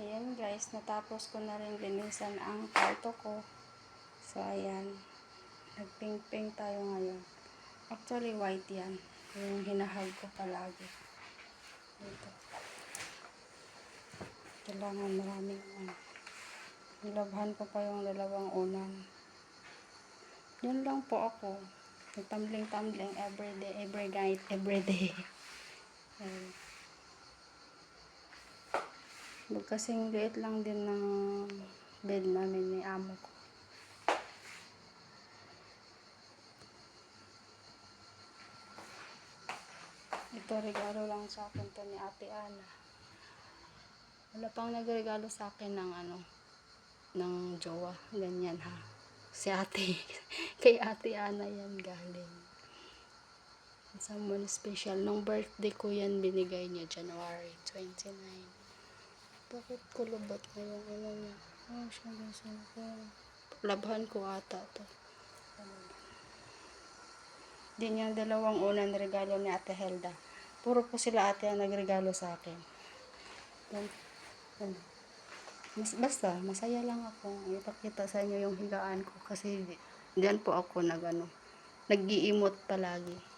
Ayan guys, natapos ko na rin linisan ang kwarto ko. So ayan, nagping-ping tayo ngayon. Actually white yan. Yung hinahag ko palagi. Dito. Kailangan maraming ano. Nilabhan ko pa yung dalawang unan. Yun lang po ako. Nagtumbling-tumbling everyday, every night, everyday. Ayan. Wag kasing liit lang din ng bed namin ni amo ko. Ito regalo lang sa akin to ni Ate Ana. Wala pang nagregalo sa akin ng ano, ng jowa. Ganyan ha. Si ate. Kay Ate Ana yan galing. Someone special. Nung birthday ko yan, binigay niya January 29. Bakit kulubot na yung ano niya? Oh, siya guys. ano ko. Labhan ko ata to. Din yung dalawang unang regalo ni Ate Helda. Puro po sila ate ang nagregalo sa akin. Yan. Yan. Mas, basta, masaya lang ako. Ipakita sa inyo yung higaan ko kasi di- diyan po ako nag ano, nag-iimot palagi.